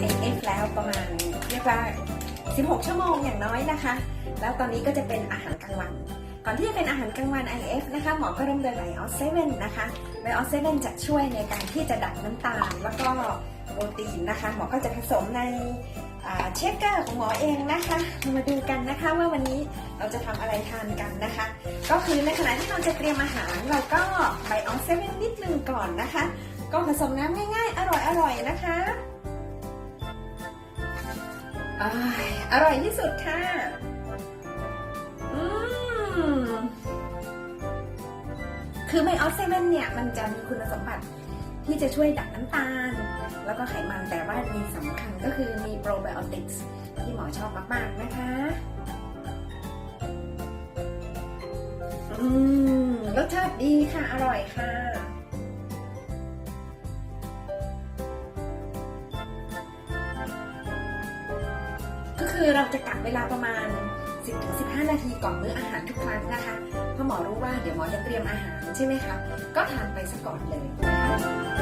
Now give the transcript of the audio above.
เองเองแล้ว่า 16 ชั่วโมงอย่างน้อยนะคะ แล้วตอนนี้ก็จะเป็นอาหารกลางวัน ก่อนที่จะเป็นอาหารกลางวัน IF นะคะหมอก็เริ่มโดยไบออสเซเว่นนะคะไบออสเซเว่นจะช่วยในการที่จะดักน้ำตาล แล้วก็โปรตีนนะคะ หมอก็จะผสมในเชฟเกอร์ของหมอเองนะคะ มาดูกันนะคะว่าวันนี้เราจะทำอะไรทานกันนะคะ ก็คือในขณะที่เราจะเตรียมอาหารเราก็ไบออสเซเว่นนิดนึงก่อนนะคะ ก็ผสมน้ำง่ายๆ อร่อยๆนะคะ อร่อยที่สุดค่ะ อืม คือไบออสเซเว่นเนี่ย มันจะมีคุณสมบัติที่จะช่วยดักน้ำตาล แล้วก็ไขมันแต่ว่ามีสำคัญก็คือมีโปรไบโอติกส์ที่หมอชอบมาก ๆ นะคะ อืม รสชาติดีค่ะ อร่อยค่ะ คือเราจะกักเวลาประมาณ 10-15 นาทีก่อนมื้ออาหารทุกครั้งนะคะเพราะหมอรู้ว่าเดี๋ยวหมอจะเตรียมอาหารใช่ไหมคะ ก็ทานไปซะก่อนเลยนะคะ